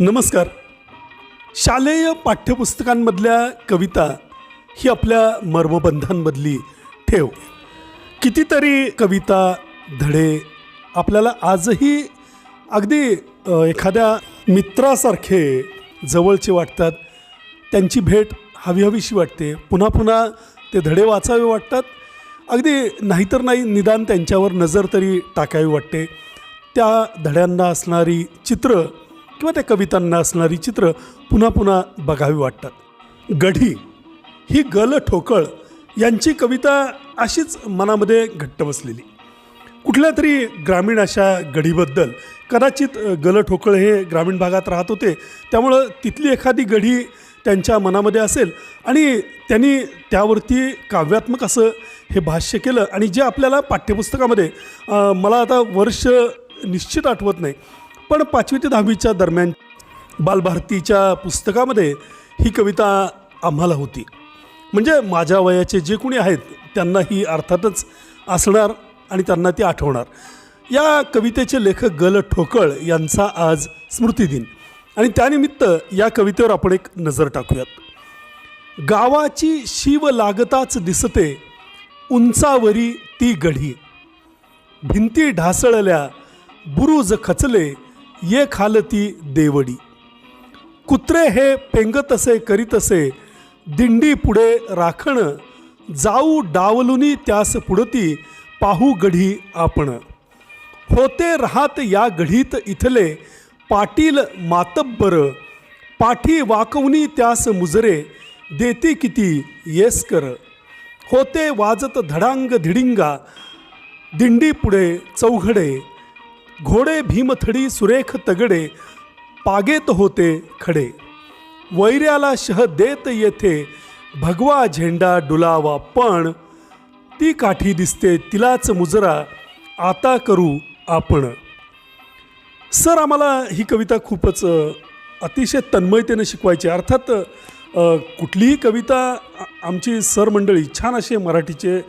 नमस्कार. शालेय पाठ्यपुस्तकांमधल्या कविता ही आपल्या मर्मबंधांमधली ठेव. कितीतरी कविता धडे आपल्याला आजही अगदी एखाद्या मित्रासारखे जवळचे वाटतात. त्यांची भेट हवी हवीशी वाटते. पुन्हा पुन्हा ते धडे वाचावे वाटतात. अगदी नाहीतर नाही निदान त्यांच्यावर नजर तरी टाकावी वाटते. त्या धड्यांना असणारी चित्र किंवा त्या कवितांना असणारी चित्र पुन्हा पुन्हा बघावी वाटतात. गढी ही गल ठोकळ यांची कविता अशीच मनामध्ये घट्ट बसलेली. कुठल्या तरी ग्रामीण अशा गढीबद्दल कदाचित गल ठोकळ हे ग्रामीण भागात राहत होते त्यामुळं तिथली एखादी गढी त्यांच्या मनामध्ये असेल आणि त्यांनी त्यावरती काव्यात्मक असं हे भाष्य केलं आणि जे आपल्याला पाठ्यपुस्तकामध्ये मला आता वर्ष निश्चित आठवत नाही पण पाचवी ते दहावीच्या दरम्यान बालभारतीच्या पुस्तकामध्ये ही कविता आम्हाला होती. म्हणजे माझ्या वयाचे जे कोणी आहेत त्यांना ही अर्थातच असणार आणि त्यांना ती आठवणार. या कवितेचे लेखक गल ठोकळ यांचा आज स्मृतिदिन. आणि त्यानिमित्त या कवितेवर आपण एक नजर टाकूयात. गावाची शिव लागताच दिसते उंचावरी ती गढी. भिंती ढासळल्या बुरुज खचले ये खालती देवडी. कुत्रे हे पेंगतसे करीतसे दिंडी पुढे राखण जाऊ डावलुनी त्यास पुढती पाहू गढी आपण. होते राहत या गढीत इथले पाटील मातब्बर पाठी वाकवनी त्यास मुजरे देती किती येसकर. होते वाजत धडांग धिडिंगा दिंडी पुढे चौघडे घोडे भीमथडी सुरेख तगडे पागेत होते खडे. वैऱ्याला शह देत येथे भगवा झेंडा डुलावा पण. ती काठी दिसते तिलाच मुजरा आता करू आपण. सर आम्हाला ही कविता खूपच अतिशय तन्मयतेने शिकवायची अर्थात कुठलीही कविता आमची सर मंडळी छान असे मराठीचे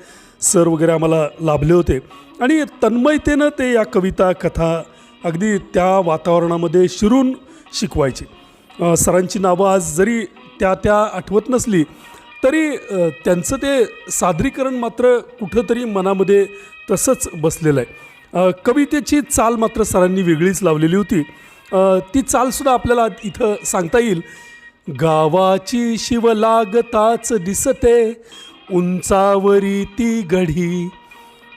सर वगैरे आम्हाला लाभले होते. आणि तन्मयतेनं ते या कविता कथा अगदी त्या वातावरणामध्ये शिरून शिकवायचे. सरांची नावं आज जरी त्या त्या आठवत नसली तरी त्यांचं ते सादरीकरण मात्र कुठंतरी मनामध्ये तसंच बसलेलं आहे. कवितेची चाल मात्र सरांनी वेगळीच लावलेली होती. ती चालसुद्धा आपल्याला इथं सांगता येईल. गावाची शिव लागताच दिसते उंचावरी ती गढी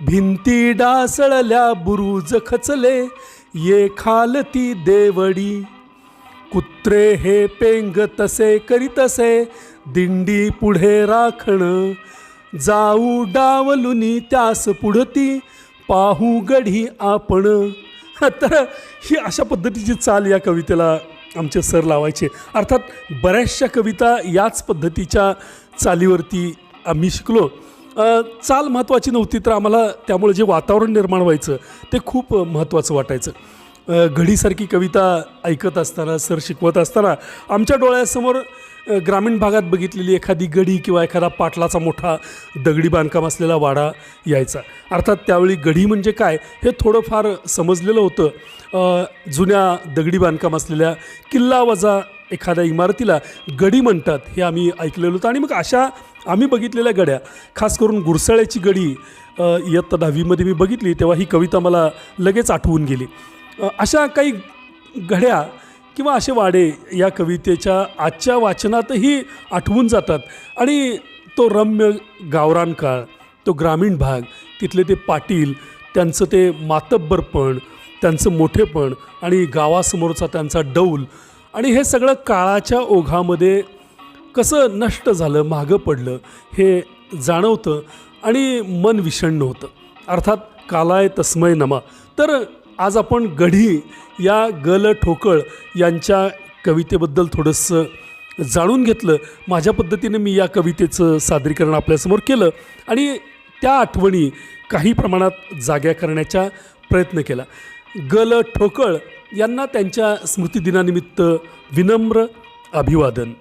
भिंती डासळल्या बुरुज खचले ये खालती देवडी. कुत्रे हे पेंग तसे करीतसे दिंडी पुढे राखण. जाऊ डावलुनी त्यास पुढती पाहू गढी आपण. तर ही अशा पद्धतीची चाल या कवितेला आमचे सर लावायचे. अर्थात बऱ्याचशा कविता याच पद्धतीच्या चालीवरती आम्ही शिकलो. चाल महत्त्वाची नव्हती तर आम्हाला त्यामुळे जे वातावरण निर्माण व्हायचं ते खूप महत्त्वाचं वाटायचं. घडीसारखी कविता ऐकत असताना सर शिकवत असताना आमच्या डोळ्यासमोर ग्रामीण भागात बघितलेली एखादी गडी किंवा एखादा पाटलाचा मोठा दगडी बांधकाम असलेला वाडा यायचा. अर्थात त्यावेळी गढी म्हणजे काय हे थोडंफार समजलेलं होतं. जुन्या दगडी बांधकाम असलेल्या किल्ला वजा एखाद्या इमारतीला गडी म्हणतात हे आम्ही ऐकलेलं होतं. आणि मग अशा आम्ही बघितलेल्या गड्या खास करून गुरसाळ्याची गडी इयत्ता दहावीमध्ये मी बघितली तेव्हा ही कविता मला लगेच आठवून गेली. अशा काही घड्या किंवा असे वाडे या कवितेच्या आजच्या वाचनातही आठवून जातात. आणि तो रम्य गावरान काळ तो ग्रामीण भाग तिथले ते पाटील त्यांचं ते मातब्बरपण त्यांचं मोठेपण आणि गावासमोरचा त्यांचा डौल आणि हे सगळं काळाच्या ओघामध्ये कसं नष्ट झालं मागं पडलं हे जाणवतं आणि मन विषण्ण होतं. अर्थात कालाय तस्मय नमा. तर आज आपण गढी या गल ठोकळ यांच्या कवितेबद्दल थोडंसं जाणून घेतलं. माझ्या पद्धतीने मी या कवितेचं सादरीकरण आपल्यासमोर केलं आणि त्या आठवणी काही प्रमाणात जाग्या करण्याचा प्रयत्न केला. गल ठोकळ यांना त्यांच्या स्मृतिदिनानिमित्त विनम्र अभिवादन.